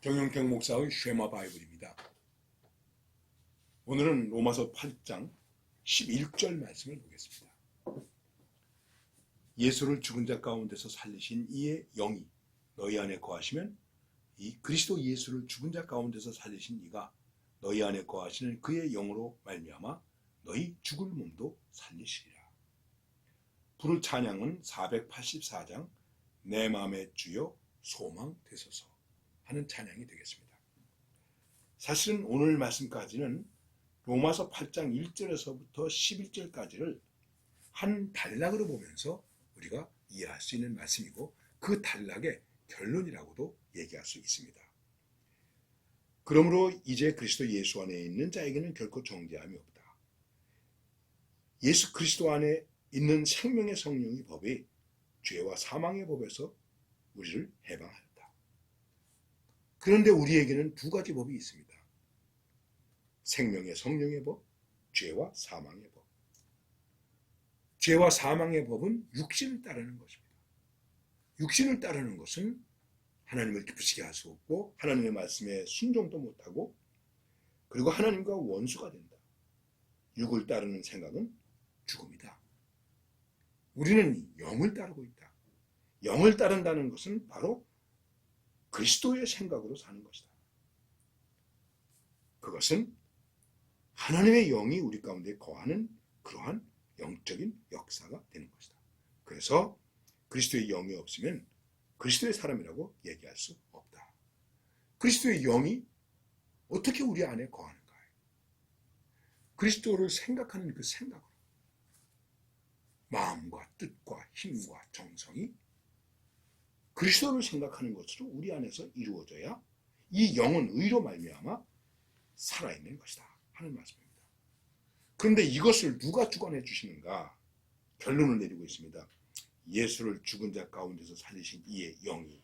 정영경 목사의 쉐마 바이블입니다. 오늘은 로마서 8장 11절 말씀을 보겠습니다. 예수를 죽은 자 가운데서 살리신 이의 영이 너희 안에 거하시면 이 그리스도 예수를 죽은 자 가운데서 살리신 이가 너희 안에 거하시는 그의 영으로 말미암아 너희 죽을 몸도 살리시리라. 부를 찬양은 484장 내 마음의 주여 소망 되소서 하는 찬양이 되겠습니다. 사실은 오늘 말씀까지는 로마서 8장 1절에서부터 11절까지를 한 단락으로 보면서 우리가 이해할 수 있는 말씀이고 그 단락의 결론이라고도 얘기할 수 있습니다. 그러므로 이제 그리스도 예수 안에 있는 자에게는 결코 정죄함이 없다. 예수 그리스도 안에 있는 생명의 성령의 법이 죄와 사망의 법에서 우리를 해방하였다. 그런데 우리에게는 두 가지 법이 있습니다. 생명의 성령의 법, 죄와 사망의 법. 죄와 사망의 법은 육신을 따르는 것입니다. 육신을 따르는 것은 하나님을 기쁘시게 할 수 없고 하나님의 말씀에 순종도 못하고 그리고 하나님과 원수가 된다. 육을 따르는 생각은 죽음이다. 우리는 영을 따르고 있다. 영을 따른다는 것은 바로 그리스도의 생각으로 사는 것이다. 그것은 하나님의 영이 우리 가운데 거하는 그러한 영적인 역사가 되는 것이다. 그래서 그리스도의 영이 없으면 그리스도의 사람이라고 얘기할 수 없다. 그리스도의 영이 어떻게 우리 안에 거하는가? 그리스도를 생각하는 그 생각으로 마음과 뜻과 힘과 정성이 그리스도를 생각하는 것으로 우리 안에서 이루어져야 이 영은 의로 말미암아 살아있는 것이다 하는 말씀입니다. 그런데 이것을 누가 주관해 주시는가? 결론을 내리고 있습니다. 예수를 죽은 자 가운데서 살리신 이의 영이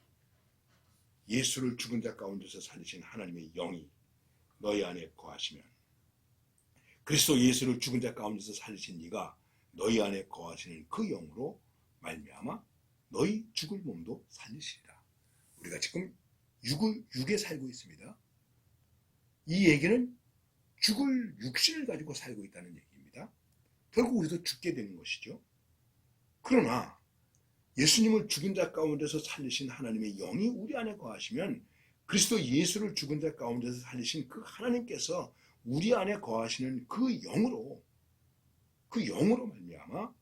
예수를 죽은 자 가운데서 살리신 하나님의 영이 너희 안에 거하시면 그리스도 예수를 죽은 자 가운데서 살리신 이가 너희 안에 거하시는 그 영으로 말미암아 너희 죽을 몸도 살리시리라. 우리가 지금 육을, 육에 살고 있습니다. 이 얘기는 죽을 육신을 가지고 살고 있다는 얘기입니다. 결국 우리도 죽게 되는 것이죠. 그러나 예수님을 죽은 자 가운데서 살리신 하나님의 영이 우리 안에 거하시면 그리스도 예수를 죽은 자 가운데서 살리신 그 하나님께서 우리 안에 거하시는 그 영으로 그 영으로 말미암아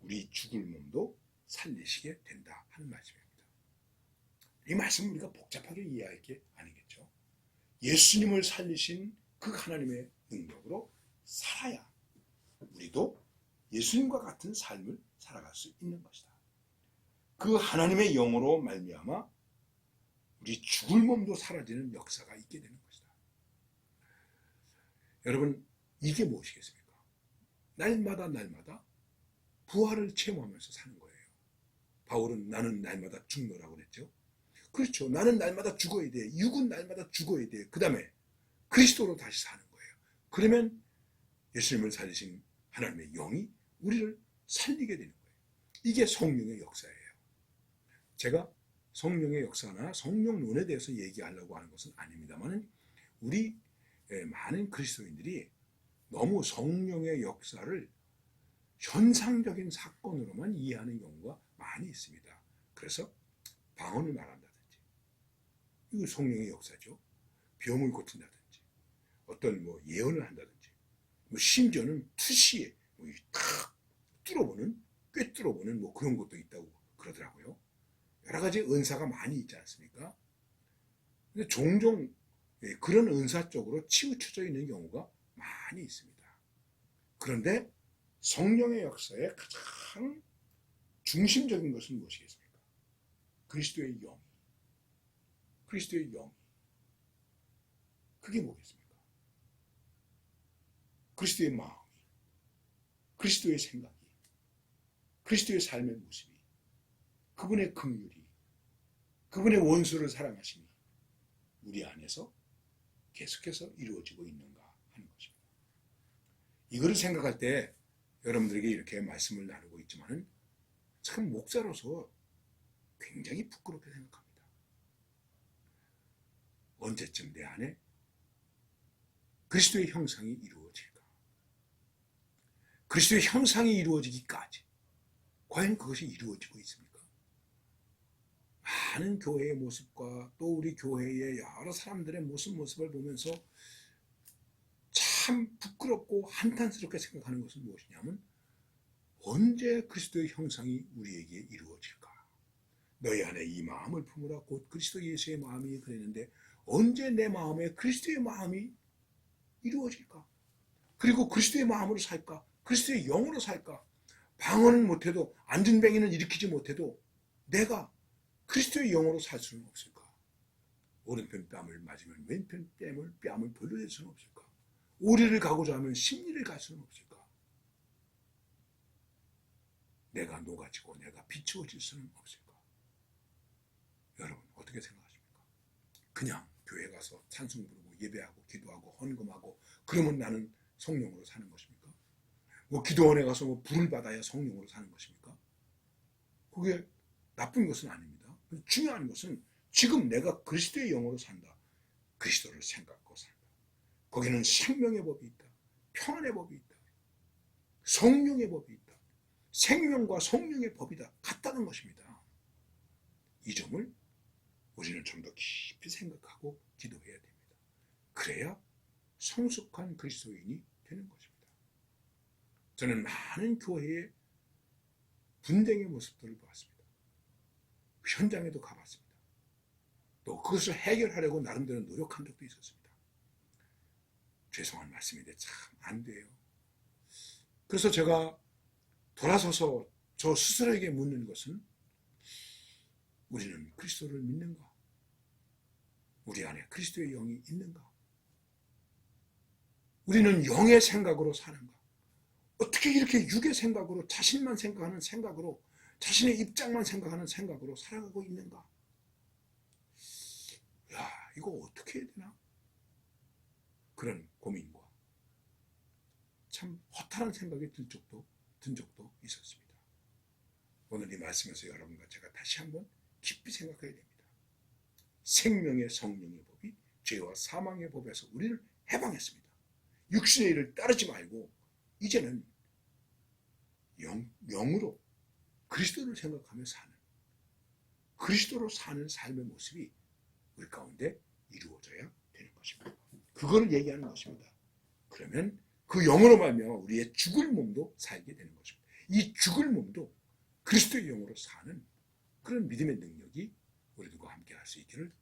우리 죽을 몸도 살리시게 된다 하는 말씀입니다. 이 말씀 우리가 복잡하게 이해할 게 아니겠죠. 예수님을 살리신 그 하나님의 능력으로 살아야 우리도 예수님과 같은 삶을 살아갈 수 있는 것이다. 그 하나님의 영으로 말미암아 우리 죽을 몸도 사라지는 역사가 있게 되는 것이다. 여러분 이게 무엇이겠습니까? 날마다 날마다 부활을 체험하면서 사는 거예요. 바울은 나는 날마다 죽노라고 그랬죠. 그렇죠. 나는 날마다 죽어야 돼. 육은 날마다 죽어야 돼. 그 다음에 그리스도로 다시 사는 거예요. 그러면 예수님을 살리신 하나님의 영이 우리를 살리게 되는 거예요. 이게 성령의 역사예요. 제가 성령의 역사나 성령론에 대해서 얘기하려고 하는 것은 아닙니다만 우리 많은 그리스도인들이 너무 성령의 역사를 현상적인 사건으로만 이해하는 경우가 많이 있습니다. 그래서 방언을 말한다든지 이거 성령의 역사죠. 병을 고친다든지 어떤 뭐 예언을 한다든지 뭐 심지어는 투시에 뭐탁 뚫어보는 꿰뚫어보는 뭐 그런 것도 있다고 그러더라고요. 여러 가지 은사가 많이 있지 않습니까? 근데 종종 예, 그런 은사 쪽으로 치우쳐져 있는 경우가 많이 있습니다. 그런데 성령의 역사의 가장 중심적인 것은 무엇이겠습니까? 그리스도의 영. 그리스도의 영. 그게 뭐겠습니까? 그리스도의 마음이, 그리스도의 생각이, 그리스도의 삶의 모습이, 그분의 긍휼이, 그분의 원수를 사랑하심이 우리 안에서 계속해서 이루어지고 있는가 하는 것입니다. 이거를 생각할 때 여러분들에게 이렇게 말씀을 나누고 있지만은 참 목사로서 굉장히 부끄럽게 생각합니다. 언제쯤 내 안에 그리스도의 형상이 이루어질까? 그리스도의 형상이 이루어지기까지 과연 그것이 이루어지고 있습니까? 많은 교회의 모습과 또 우리 교회의 여러 사람들의 모습 모습을 보면서 참 부끄럽고 한탄스럽게 생각하는 것은 무엇이냐면 언제 그리스도의 형상이 우리에게 이루어질까? 너희 안에 이 마음을 품으라 곧 그리스도 예수의 마음이 그랬는데 언제 내 마음에 그리스도의 마음이 이루어질까? 그리고 그리스도의 마음으로 살까? 그리스도의 영으로 살까? 방언은 못해도 안전뱅이는 일으키지 못해도 내가 그리스도의 영으로 살 수는 없을까? 오른편 뺨을 맞으면 왼편 뺨을 뺨을 벌려낼 수는 없을까? 오리를 가고자 하면 심리를 갈 수는 없을까? 내가 녹아지고 내가 비추어질 수는 없을까? 여러분 어떻게 생각하십니까? 그냥 교회 가서 찬송 부르고 예배하고 기도하고 헌금하고 그러면 나는 성령으로 사는 것입니까? 뭐 기도원에 가서 뭐 불을 받아야 성령으로 사는 것입니까? 그게 나쁜 것은 아닙니다. 중요한 것은 지금 내가 그리스도의 영으로 산다. 그리스도를 생각하고 산다. 거기는 생명의 법이 있다. 평안의 법이 있다. 성령의 법이 있다. 생명과 성령의 법이다. 같다는 것입니다. 이 점을 우리는 좀 더 깊이 생각하고 기도해야 됩니다. 그래야 성숙한 그리스도인이 되는 것입니다. 저는 많은 교회의 분쟁의 모습들을 보았습니다. 현장에도 가봤습니다. 또 그것을 해결하려고 나름대로 노력한 적도 있었습니다. 죄송한 말씀인데 참 안 돼요. 그래서 제가 돌아서서 저 스스로에게 묻는 것은 우리는 그리스도를 믿는가? 우리 안에 그리스도의 영이 있는가? 우리는 영의 생각으로 사는가? 어떻게 이렇게 육의 생각으로 자신만 생각하는 생각으로 자신의 입장만 생각하는 생각으로 살아가고 있는가? 야, 이거 어떻게 해야 되나? 그런 고민과 참 허탈한 생각이 들 적도, 든 적도 있었습니다. 오늘 이 말씀에서 여러분과 제가 다시 한번 깊이 생각해야 됩니다. 생명의 성령의 법이 죄와 사망의 법에서 우리를 해방했습니다. 육신의 일을 따르지 말고 이제는 영, 영으로 그리스도를 생각하며 사는 그리스도로 사는 삶의 모습이 우리 가운데 이루어져야 되는 것입니다. 그거를 얘기하는 것입니다. 그러면 그 영으로 말미암아 우리의 죽을 몸도 살게 되는 것입니다. 이 죽을 몸도 그리스도의 영으로 사는 그런 믿음의 능력이 우리들과 함께 할 수 있기를